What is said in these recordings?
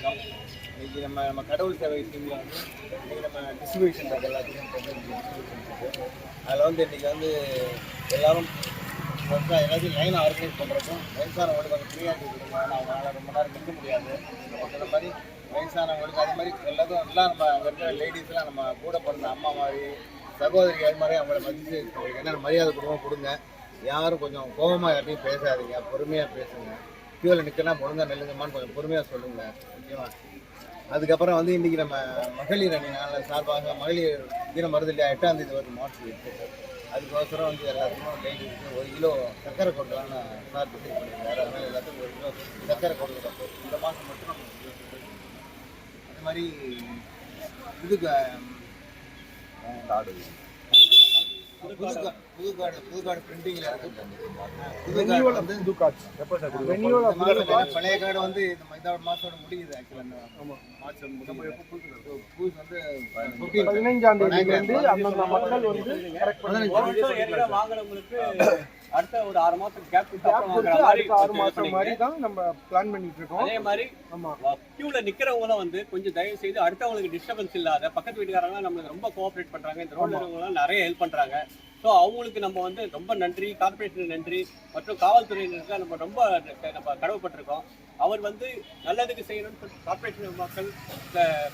வணக்கம். இன்னைக்கு நம்ம நம்ம கடவுள் சேவை டீமில் வந்து இன்னைக்கு நம்ம டிஸ்ட்ரிபியூஷன் இருக்கு எல்லாத்துக்கும் அதில் வந்து இன்னைக்கு வந்து எல்லாரும் மொத்தம் எல்லாத்தையும் லைன் ஆர்கனைஸ் பண்ணுறதும் வயசானவங்களுக்கு கொஞ்சம் ஃப்ரீயாக கொடுங்க. அவங்களால ரொம்ப நேரம் நிற்க முடியாது. அந்த மாதிரி வயசானவங்களுக்கு அது மாதிரி எல்லாத்தையும் எல்லாம் நம்ம அங்கே இருக்கிற லேடிஸ்லாம் நம்ம கூட பிறந்த அம்மா மாதிரி சகோதரி அது மாதிரி அவங்கள மதித்து என்னென்ன மரியாதை கொடுக்கணும் கொடுங்க. யாரும் கொஞ்சம் கோபமாக யார்ட்டையும் பேசாதீங்க பொறுமையாக பேசுங்க. கியூவில் நிற்கலாம் ஒழுங்கா நெல்லுங்கம்மான்னு கொஞ்சம் பொறுமையாக சொல்லுங்க ஓகேவா? அதுக்கப்புறம் வந்து இன்றைக்கி நம்ம மகளிர் அணி நாளில் சார்பாக மகளிர் தினம் வருது இல்லையா எட்டாம் தேதி வருது மார்ச் எட்டு. அதுக்கோசரம் வந்து எல்லாத்துக்கும் லேடிஸ்க்கு ஒரு கிலோ சர்க்கரை கொடுக்கலாம்னு சார் டிசைட் பண்ணியிருக்காரு. அதனால் எல்லாத்துக்கும் ஒரு கிலோ சர்க்கரை கொடுக்கலாம் இந்த மாதம் மட்டும் நம்ம அதே மாதிரி இதுக்கு காடு புதுக்காடு புதுக்காடு பிரிண்டிங்கில் இருக்கு. புது கார்ட்ஸ் எப்போ சார் பழைய கார்டு வந்து இந்த இதோட மாசத்தோட முடியுது ஆக்சுவலாக மார்ச் வந்து 15 பதினைஞ்சாம் அந்தந்த மக்கள் வந்து வாங்குறவங்களுக்கு அடுத்த ஒரு ஆறு மாசத்துக்கு கேப் விட்டு ஆறு மாசம். மாதிரி தான் நம்ம பிளான் பண்ணிட்டு இருக்கோம். அதே மாதிரி ஆமா. கியூல நிக்கிறவங்களும் வந்து கொஞ்சம் தயவு செய்து அடுத்தவங்களுக்கு டிஸ்டர்பன்ஸ் இல்லாத பக்கத்து வீட்டுக்காரங்க நம்மளுக்கு ரொம்ப கோஆபரேட் பண்றாங்க. இந்த ரோட்ல இருக்கவங்க நிறைய ஹெல்ப் பண்றாங்க. ஸோ அவங்களுக்கு நம்ம வந்து ரொம்ப நன்றி கார்பரேஷனுக்கு நன்றி மற்றும் காவல்துறையினருக்கு நம்ம ரொம்ப நம்ம கடவுப்பட்டிருக்கோம் அவர் வந்து நல்லதுக்கு செய்யணும்னு கார்பரேஷன் மக்கள்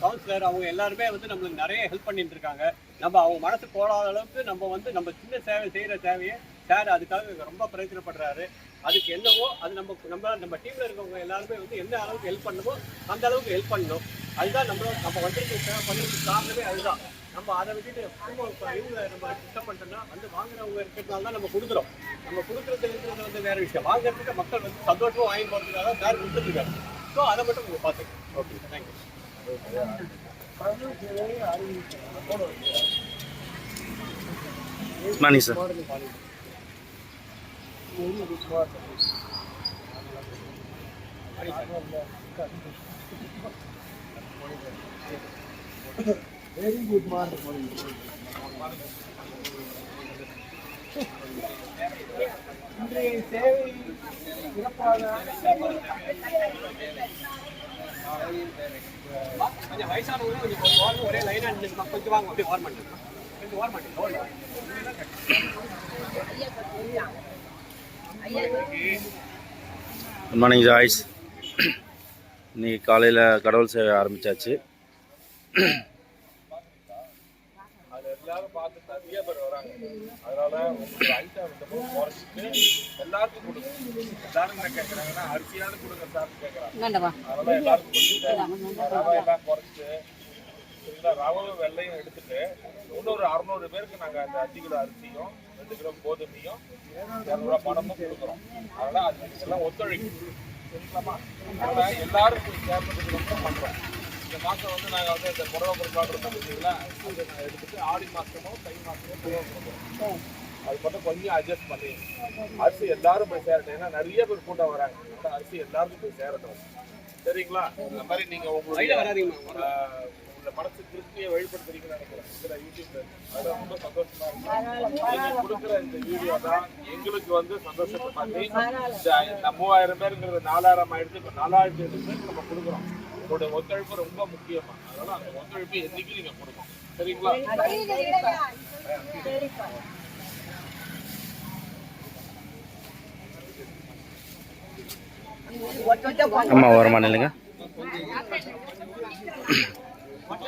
கவுன்சிலர் அவங்க எல்லாருமே வந்து நம்மளுக்கு நிறைய ஹெல்ப் பண்ணிட்டு இருக்காங்க. நம்ம அவங்க மனசு போடாத அளவுக்கு நம்ம வந்து நம்ம சின்ன சேவை செய்யற சேவையை சார் அதுக்காக ரொம்ப பிரயத்தனப்படுறாரு அதுக்கு என்னவோ அது நம்ம நம்ம நம்ம டீம்ல இருக்கவங்க எல்லாருமே வந்து எந்த அளவுக்கு ஹெல்ப் பண்ணணுமோ அந்த அளவுக்கு ஹெல்ப் பண்ணணும். அதுதான் நம்ம நம்ம வந்திருக்க சேவை பண்ணுறதுக்கு காரணமே அதுதான். நம்ம அதை விட்டுட்டு இவங்க நம்ம டிஸ்டர்ப் பண்ணிட்டோம்னா வந்து வாங்குறவங்க இருக்கிறதுனால தான் நம்ம கொடுக்குறோம். நம்ம கொடுக்குறதுங்கிறது வந்து வேற விஷயம். வாங்குறதுக்கு மக்கள் வந்து சந்தோஷமாக வாங்கி போகிறதுக்காக தான் சார் கொடுத்துருக்காரு ஸோ அதை மட்டும் நீங்கள் பார்த்துக்கணும் okay thank you morning sir very good morning இன்றைய சேவை சிறப்பாக கொஞ்சம் வயசானவங்க கொஞ்சம் ஒரு வாரம் ஒரே லைனாக நின்று கொஞ்சம் வாங்க அப்படியே வார் பண்ணுங்க கொஞ்சம் வார் பண்ணுங்க குட் மார்னிங் ஜாய்ஸ் இன்னைக்கு காலையில் கடவுள் சேவை ஆரம்பிச்சாச்சு. அது எல்லாரும் பார்த்துட்டு தான் நிறைய பேர் வராங்க. அதனால உங்களுக்கு ஐட்டம் வந்து குறைச்சிட்டு எல்லாருக்கும் கொடுங்க. எல்லாரும் என்ன கேட்குறாங்கன்னா அரிசியாவது கொடுங்க சார் கேட்குறாங்க அதனால எல்லாருக்கும் கொடுத்துட்டு ரவை எல்லாம் குறைச்சிட்டு சரிங்களா? ரவை வெள்ளையும் எடுத்துட்டு இன்னொரு அறுநூறு பேருக்கு நாங்கள் அந்த அஞ்சு கிலோ அரிசியும் ரெண்டு கிலோ கோதுமையும் இரநூறுவா பணமும் கொடுக்குறோம். அதனால அது எல்லாம் ஒத்துழைப்பு சரிங்களாமா அதனால எல்லாரும் சேர்ந்ததுக்கு ரொம்ப பண்ணுறோம் இந்த மாதம் வந்து நாங்கள் வந்து இந்த புடவை கொடுக்கலாம் பார்த்தீங்களா அது நான் எடுத்துட்டு ஆடி மாதமும் தை மாதமும் புடவை கொடுக்குறோம். அது மட்டும் கொஞ்சம் அட்ஜஸ்ட் பண்ணி அரிசி எல்லாரும் போய் சேரட்டும். ஏன்னா நிறைய பேர் கூட்டம் வராங்க. அரிசி எல்லாருக்கும் போய் சேரட்டும். சரிங்களா? இந்த மாதிரி நீங்கள் உங்களுடைய உங்களோட மனசு திருப்தியை வெளிப்படுத்துறீங்கன்னு நினைக்கிறேன். இதுல யூடியூப்ல அது ரொம்ப சந்தோஷமா இருக்கு கொடுக்குற இந்த வீடியோ தான் எங்களுக்கு வந்து சந்தோஷத்தை பண்ணி இந்த இந்த மூவாயிரம் பேருங்கிறது நாலாயிரம் ஆயிடுச்சு. இப்போ நாலாயிரத்தி பேருக்கு நம்ம கொடுக்குறோம். உங்களுடைய ஒத்துழைப்பு ரொம்ப முக்கியமா. அதனால அந்த ஒத்துழைப்பு என்னைக்கு நீங்க கொடுக்கணும். சரிங்களா? அம்மா நில்லுங்க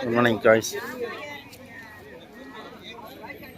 குட் மார்னிங் ஜாய்ஸ்